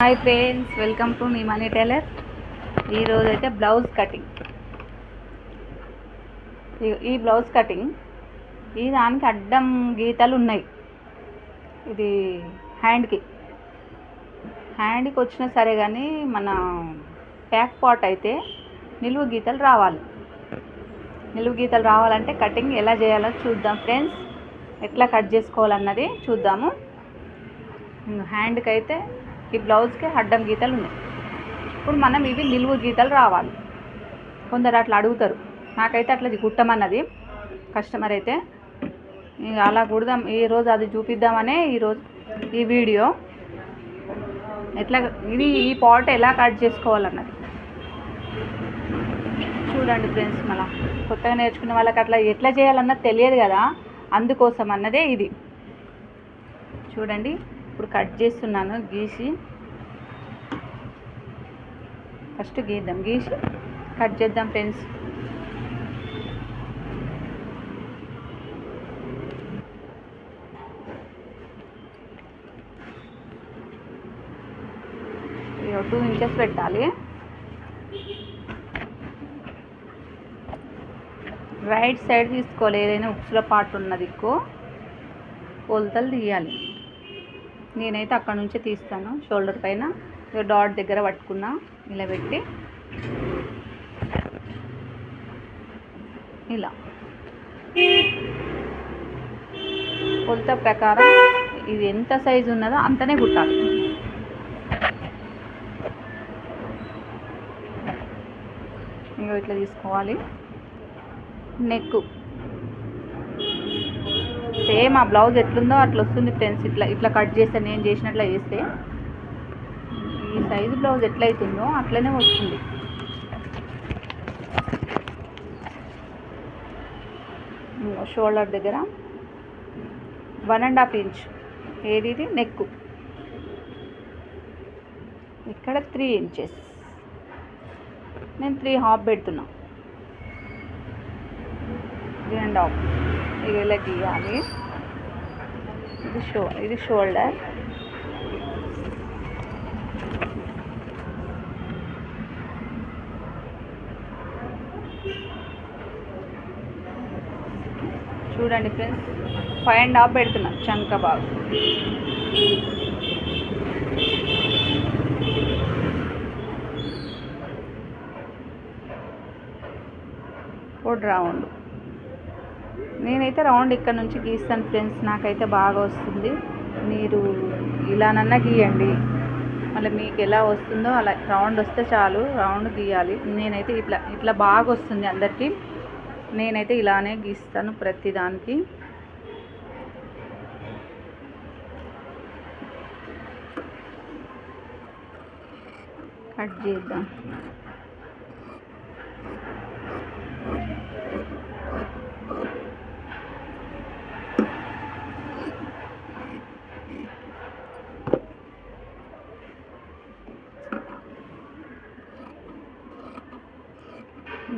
Hi friends welcome to మీ money tailor ఈరోజు అయితే బ్లౌజ్ కటింగ్ ఈ- ఈ బ్లౌజ్ కటింగ్ ఈ దానికి అడ్డం గీతలు ఉన్నాయి. ఇది హ్యాండ్కి హ్యాండ్కి వచ్చినా సరే కానీ మన ప్యాక్ పాట్ అయితే నిలువు గీతలు రావాలి. నిలువు గీతలు రావాలంటే కటింగ్ ఎలా చేయాలో చూద్దాం ఫ్రెండ్స్ ఎట్లా కట్ చేసుకోవాలన్నది చూద్దాము. హ్యాండ్కి అయితే ఈ బ్లౌజ్కి అడ్డం గీతలు ఉన్నాయి. ఇప్పుడు మనం ఇవి నిలువు గీతలు రావాలి. కొందరు అట్లా అడుగుతారు. నాకైతే అట్లా ఇది కుట్టమన్నది. కస్టమర్ అయితే అలా కుడదాం ఈరోజు అది చూపిద్దామనే ఈరోజు ఈ వీడియో. ఎట్లా ఇది ఈ పాట్ ఎలా కట్ చేసుకోవాలన్నది. చూడండి ఫ్రెండ్స్ మళ్ళా కొత్తగా నేర్చుకునే వాళ్ళకి అట్లా ఎట్లా చేయాలన్నది తెలియదు కదా. అందుకోసం అన్నదే ఇది. చూడండి. ఇప్పుడు కట్ చేస్తున్నాను గీసి. ఫస్ట్ గీద్దాం గీసి. కట్ చేద్దాం ఫ్రెండ్స్. టూ ఇంచెస్ పెట్టాలి. రైట్ సైడ్ తీసుకోవాలి ఏదైనా ఉక్సుల పాటు ఉన్నది ఎక్కువ. కొలతలు తీయాలి. నేనైతే అక్కడ నుంచే తీస్తాను. షోల్డర్ పైన డాట్ దగ్గర పట్టుకున్నా ఇలా పెట్టి ఇలా. కొలత ప్రకారం ఇది ఎంత సైజు ఉన్నదో అంతనే కుట్టాలి. ఇంకా ఇట్లా తీసుకోవాలి. నెక్ సేమ్ ఆ బ్లౌజ్ ఎట్లుందో అట్లా వస్తుంది ఫ్రెండ్స్. ఇట్లా ఇట్లా కట్ చేస్తే నేను చేసినట్లా చేస్తే. ఈ సైజు బ్లౌజ్ ఎట్లయితుందో అట్లనే వస్తుంది. షోల్డర్ దగ్గర. One and half inch. ఏది ఇది? నెక్ ఇక్కడ త్రీ ఇంచెస్. నేను త్రీ హాఫ్ పెడుతున్నా. Three and half. ఇలా గీయాలి. ఇది షో ఇది షోల్డర్. చూడండి ఫ్రెండ్స్ ఫైవ్ అండ్ హాఫ్ పెడుతున్నా చంక బాగు ఫోర్ రౌండ్ నేనైతే రౌండ్ ఇక్కడ నుంచి గీస్తాను ఫ్రెండ్స్ నాకైతే బాగా వస్తుంది. మీరు ఇలానన్నా గీయండి. మళ్ళీ మీకు ఎలా వస్తుందో అలా రౌండ్ వస్తే చాలు రౌండ్ గీయాలి. నేనైతే ఇట్లా ఇట్లా బాగా వస్తుంది అందరికీ. నేనైతే ఇలానే గీస్తాను ప్రతిదానికి కట్ చేద్దాం.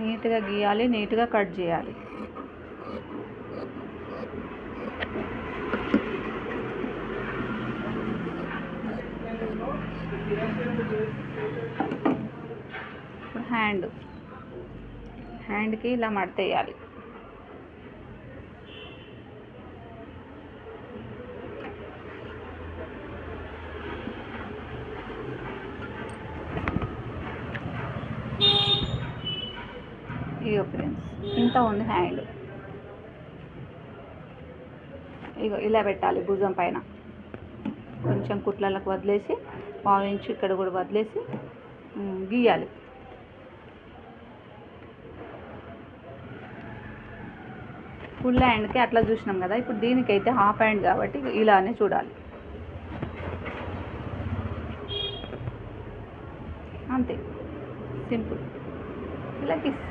నీట్గా గీయాలి నీట్గా కట్ చేయాలి. ఇప్పుడు హ్యాండ్ హ్యాండ్కి ఇలా మడతేయాలి ఇగో ఫ్రెండ్స్ ఇంత ఉంది హ్యాండ్. ఇగో ఇలా పెట్టాలి భుజం పైన. కొంచెం కుట్లలకు వదిలేసి పావు ఇంచు ఇక్కడ కూడా వదిలేసి గీయాలి. ఫుల్ హ్యాండ్కి అట్లా చూసినాం కదా ఇప్పుడు దీనికైతే హాఫ్ హ్యాండ్ కాబట్టి ఇలానే చూడాలి. అంతే. సింపుల్. ఇలా కిస్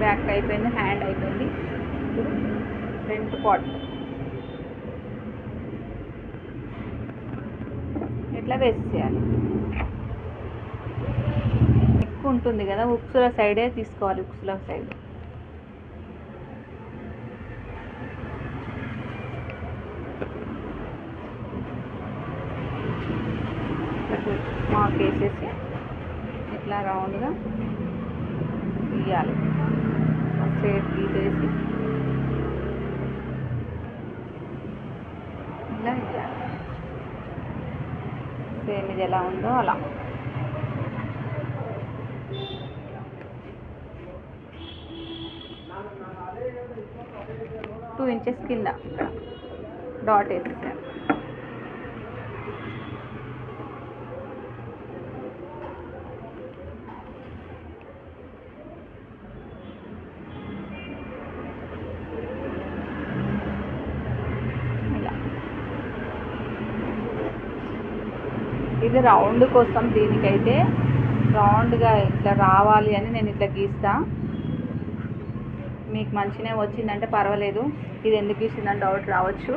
బ్యాక్ అయిపోయింది హ్యాండ్ అయిపోయింది. ఇప్పుడు ఫ్రంట్ పార్ట్ ఇట్లా వేసేయాలి ఎక్కువ ఉంటుంది కదా ఉక్సుల సైడే తీసుకోవాలి ఉక్సుల సైడ్ మార్క్ వేసేసి ఇట్లా రౌండ్గా గీయాలి స్ట్రేట్ తీసేసి. ఇలా ఇట్లా. సేమ్ ఇది ఎలా ఉందో అలా. టూ ఇంచెస్ కింద. డాట్ వేసేసాను ఇలా ఇది రౌండ్ కోసం దీనికైతే రౌండ్గా ఇట్లా రావాలి అని నేను ఇట్లా గీస్తా. మీకు మంచిగా వచ్చిందంటే పర్వాలేదు. ఇది ఎందుకు గీసిందని డౌట్ రావచ్చు.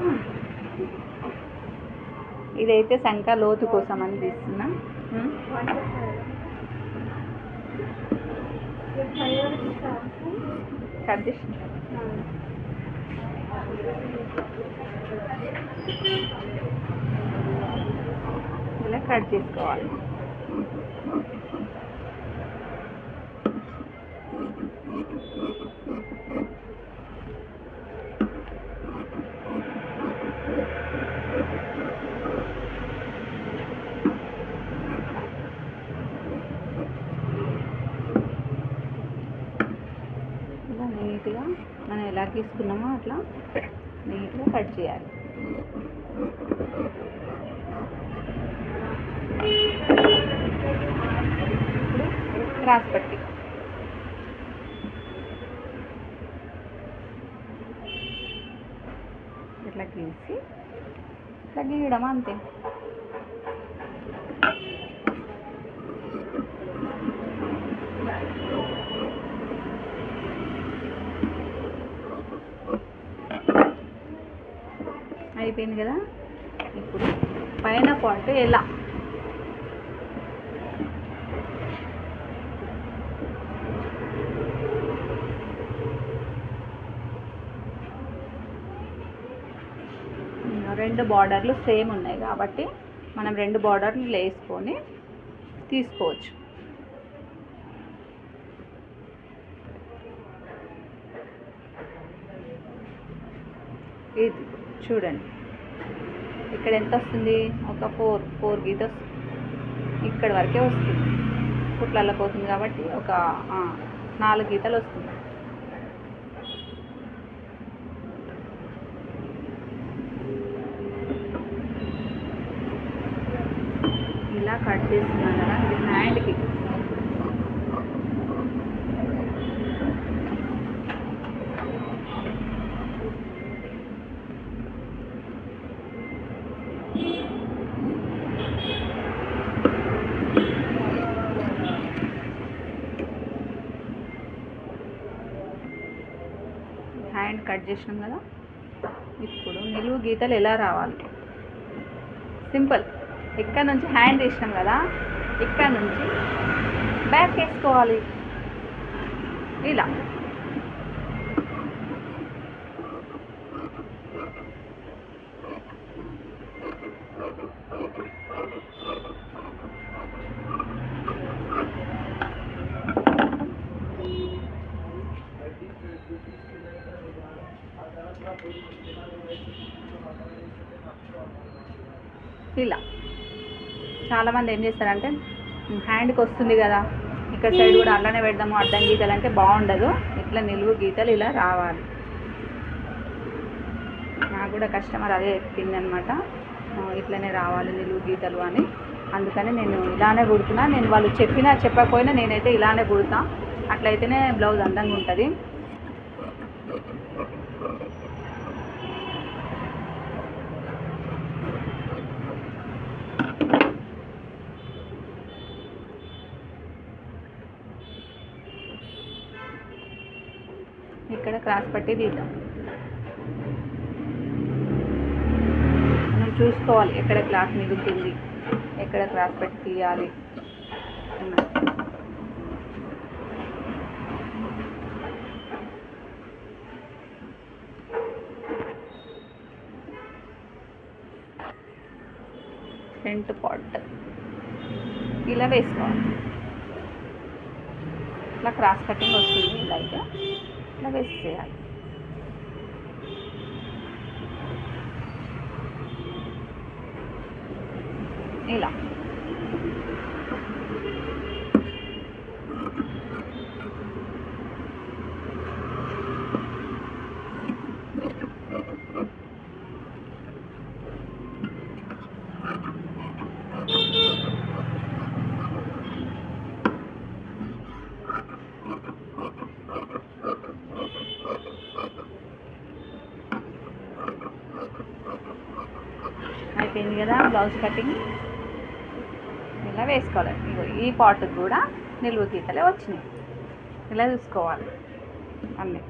ఇదైతే శంఖ లోతు కోసం అని తీస్తున్నా. కట్ చేసి ఇలా కట్ చేసుకోవాలి నీట్గా మనం ఎలా తీసుకున్నామో అట్లా నీట్గా కట్ చేయాలి ఇప్పుడు క్రాస్ పట్టి ఇట్లా గీసి ఇట్లా గీయడం అంతే. అయిపోయింది కదా? ఇప్పుడు పైన పాయింట్ ఎలా? రెండు బార్డర్లు సేమ్ ఉన్నాయి కాబట్టి మనం రెండు బార్డర్లు వేసుకొని తీసుకోవచ్చు. ఇది చూడండి. ఇక్కడ ఎంత వస్తుంది? ఒక ఫోర్ ఫోర్ గీత వస్తుంది. ఇక్కడ వరకే వస్తుంది. కుట్లల్లో పోతుంది కాబట్టి ఒక నాలుగు గీతలు వస్తుంది. ఇలా కట్ చేస్తున్నాను కదా ఇది హ్యాండ్కి హ్యాండ్ కట్ చేసినాం కదా? ఇప్పుడు నిలువు గీతలు ఎలా రావాలి? సింపుల్. ఇక్కడ నుంచి హ్యాండ్ తీసినాం కదా ఇక్కడ నుంచి బ్యాక్ వేసుకోవాలి. ఇలా. ఇలా. చాలామంది ఏం చేస్తారంటే హ్యాండ్కి వస్తుంది కదా ఇక్కడ సైడ్ కూడా అట్లానే పెడదాము అడ్డం గీతలు అంటే బాగుండదు. ఇట్లా నిలువు గీతలు ఇలా రావాలి. నాకు కూడా కస్టమర్ అదే చెప్పింది అనమాట ఇట్లనే రావాలి నిలువు గీతలు అని. అందుకని నేను ఇలానే కుడుతున్నా. నేను వాళ్ళు చెప్పినా చెప్పకపోయినా నేనైతే ఇలానే కుడతా. అట్లయితేనే బ్లౌజ్ అందంగా ఉంటుంది. ఇక్కడ క్రాస్ పట్టి తీద్దాం. మనం చూసుకోవాలి ఎక్కడ క్లాత్ మిగులుతుంది ఎక్కడ క్రాస్ పెట్టి తీయాలి ఉన్నాయి. Front part. ఇలా వేసుకోవాలి. ఇట్లా క్రాస్ కటింగ్ వస్తుంది లైట్ ఇలా వేసేయాలి ఇలా అయిపోయింది కదా బ్లౌజ్ కటింగ్? ఇలా వేసుకోవాలి. ఇగో ఈ పార్ట్ కూడా నిలువు గీతలే వచ్చినాయి. ఇలా చూసుకోవాలి. అన్నీ.